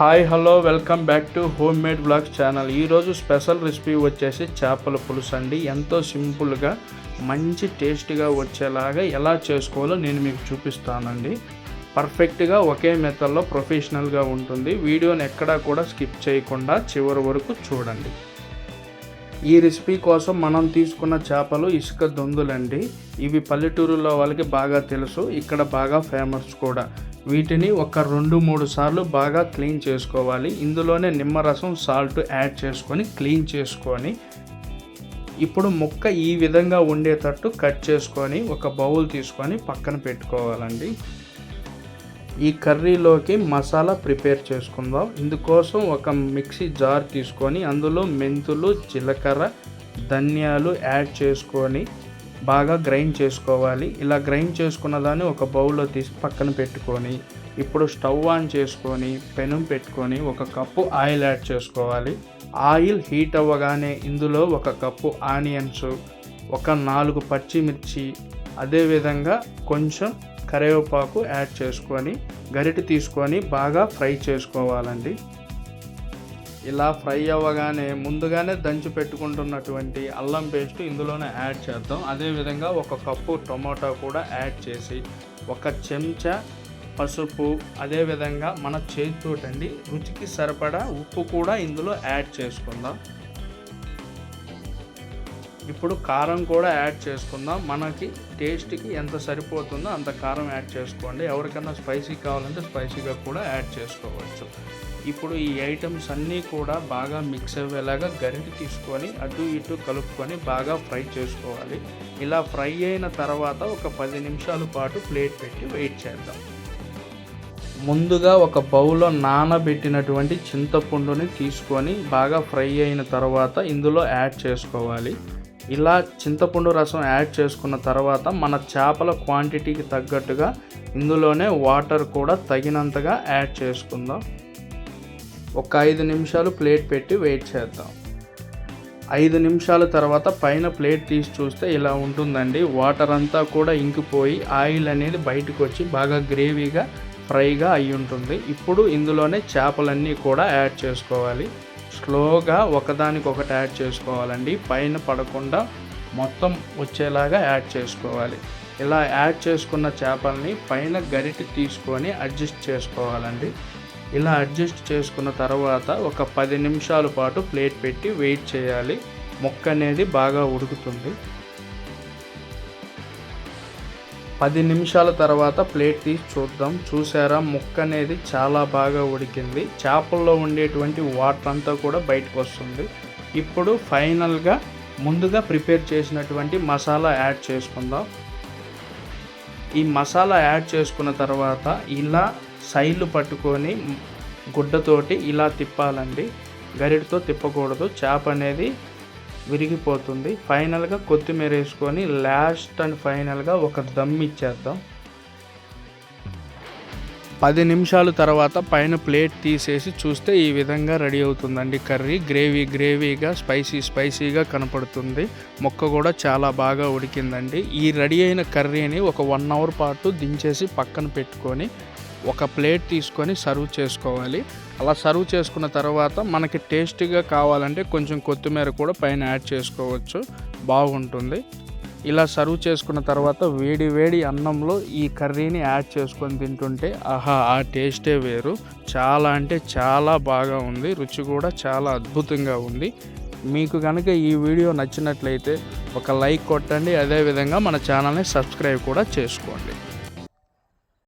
Hi hello welcome back to home made blogs channel. ఈరోజు special recipe వచ్చేసి చేపల పులుసు అండి. ఎంతో సింపుల్గా మంచి టేస్ట్గా వచ్చేలాగా ఎలా చేసుకోవాలో నేను మీకు చూపిస్తానండి. పర్ఫెక్ట్గా ఒకే మెథడ్లో ప్రొఫెషనల్గా ఉంటుంది. వీడియోని ఎక్కడా కూడా స్కిప్ చేయకుండా చివరి వరకు చూడండి. ఈ రెసిపీ కోసం మనం తీసుకున్న చేపలు ఇసుక దొందులండి. ఇవి పల్లెటూరులో వాళ్ళకి బాగా తెలుసు. ఇక్కడ బాగా ఫేమస్ కూడా. వీటిని ఒక రెండు మూడు సార్లు బాగా క్లీన్ చేసుకోవాలి. ఇందులోనే నిమ్మరసం సాల్ట్ యాడ్ చేసుకొని క్లీన్ చేసుకొని ఇప్పుడు ముక్క ఈ విధంగా ఉండేటట్టు కట్ చేసుకొని ఒక బౌల్ తీసుకొని పక్కన పెట్టుకోవాలండి. ఈ కర్రీలోకి మసాలా ప్రిపేర్ చేసుకుందాం. ఇందుకోసం ఒక మిక్సీ జార్ తీసుకొని అందులో మెంతులు జీలకర్ర ధనియాలు యాడ్ చేసుకొని బాగా గ్రైండ్ చేసుకోవాలి. ఇలా గ్రైండ్ చేసుకున్న దాన్ని ఒక బౌల్లో తీసి పక్కన పెట్టుకొని ఇప్పుడు స్టవ్ ఆన్ చేసుకొని పెనం పెట్టుకొని ఒక కప్పు ఆయిల్ యాడ్ చేసుకోవాలి. ఆయిల్ హీట్ అవ్వగానే ఇందులో ఒక కప్పు ఆనియన్స్ ఒక నాలుగు పచ్చిమిర్చి అదేవిధంగా కొంచెం కరివేపాకు యాడ్ చేసుకొని గరిటె తీసుకొని బాగా ఫ్రై చేసుకోవాలండి. ఇలా ఫ్రై అవ్వగానే ముందుగానే దంచి పెట్టుకుంటున్నటువంటి అల్లం పేస్ట్ ఇందులోనే యాడ్ చేద్దాం. అదేవిధంగా ఒక కప్పు టొమాటో కూడా యాడ్ చేసి ఒక చెంచా పసుపు అదేవిధంగా మన చేతితోటండి రుచికి సరిపడా ఉప్పు కూడా ఇందులో యాడ్ చేసుకుందాం. ఇప్పుడు కారం కూడా యాడ్ చేసుకుందాం. మనకి టేస్ట్కి ఎంత సరిపోతుందో అంత కారం యాడ్ చేసుకోండి. ఎవరికైనా స్పైసీ కావాలంటే స్పైసీగా కూడా యాడ్ చేసుకోవచ్చు. ఇప్పుడు ఈ ఐటమ్స్ అన్నీ కూడా బాగా మిక్స్ అయ్యేలాగా గరిటె తీసుకొని అటు ఇటు కలుపుకొని బాగా ఫ్రై చేసుకోవాలి. ఇలా ఫ్రై అయిన తర్వాత ఒక పది నిమిషాల పాటు ప్లేట్ పెట్టి వెయిట్ చేద్దాం. ముందుగా ఒక బౌల్లో నానబెట్టినటువంటి చింతపండుని తీసుకొని బాగా ఫ్రై అయిన తర్వాత ఇందులో యాడ్ చేసుకోవాలి. ఇలా చింతపండు రసం యాడ్ చేసుకున్న తర్వాత మన చేపల క్వాంటిటీకి తగ్గట్టుగా ఇందులోనే వాటర్ కూడా తగినంతగా యాడ్ చేసుకుందాం. ఒక ఐదు నిమిషాలు ప్లేట్ పెట్టి వెయిట్ చేద్దాం. ఐదు నిమిషాల తర్వాత పైన ప్లేట్ తీసి చూస్తే ఇలా ఉంటుందండి. వాటర్ అంతా కూడా ఇంకిపోయి ఆయిల్ అనేది బయటకు వచ్చి బాగా గ్రేవీగా ఫ్రైగా అయి ఉంటుంది. ఇప్పుడు ఇందులోనే చేపలన్నీ కూడా యాడ్ చేసుకోవాలి. స్లోగా ఒకదానికొకటి యాడ్ చేసుకోవాలండి. పైన పడకుండా మొత్తం వచ్చేలాగా యాడ్ చేసుకోవాలి. ఇలా యాడ్ చేసుకున్న చేపల్ని పైన గరిటె తీసుకొని అడ్జస్ట్ చేసుకోవాలండి. ఇలా అడ్జస్ట్ చేసుకున్న తర్వాత ఒక పది నిమిషాల పాటు ప్లేట్ పెట్టి వెయిట్ చేయాలి. మొక్క అనేది బాగా ఉడుకుతుంది. పది నిమిషాల తర్వాత ప్లేట్ తీసి చూద్దాం. చూసారా? ముక్క అనేది చాలా బాగా ఉడికింది. చేపల్లో ఉండేటువంటి వాటర్ అంతా కూడా బయటకు వస్తుంది ఇప్పుడు ఫైనల్గా ముందుగా ప్రిపేర్ చేసినటువంటి మసాలా యాడ్ చేసుకుందాం. ఈ మసాలా యాడ్ చేసుకున్న తర్వాత ఇలా సైడ్లు పట్టుకొని గుడ్డతోటి ఇలా తిప్పాలండి. గరిటతో తిప్పకూడదు. చేప అనేది విరిగిపోతుంది. ఫైనల్గా కొత్తిమీర వేసుకొని లాస్ట్ అండ్ ఫైనల్గా ఒక దమ్ ఇచ్చేద్దాం. పది నిమిషాల తర్వాత పైన ప్లేట్ తీసేసి చూస్తే ఈ విధంగా రెడీ అవుతుందండి. కర్రీ గ్రేవీ గ్రేవీగా స్పైసీ స్పైసీగా కనపడుతుంది. మొక్క కూడా చాలా బాగా ఉడికిందండి. ఈ రెడీ అయిన కర్రీని ఒక వన్ అవర్ పాటు దించేసి పక్కన పెట్టుకొని ఒక ప్లేట్ తీసుకొని సర్వ్ చేసుకోవాలి. అలా సర్వ్ చేసుకున్న తర్వాత మనకి టేస్టీగా కావాలంటే కొంచెం కొత్తిమీర కూడా పైన యాడ్ చేసుకోవచ్చు. బాగుంటుంది. ఇలా సర్వ్ చేసుకున్న తర్వాత వేడి వేడి అన్నంలో ఈ కర్రీని యాడ్ చేసుకొని తింటుంటే ఆహా ఆ టేస్టే వేరు. చాలా అంటే చాలా బాగా ఉంది. రుచి కూడా చాలా అద్భుతంగా ఉంది. మీకు కనుక ఈ వీడియో నచ్చినట్లయితే ఒక లైక్ కొట్టండి. అదేవిధంగా మన ఛానల్ని సబ్స్క్రైబ్ కూడా చేసుకోండి.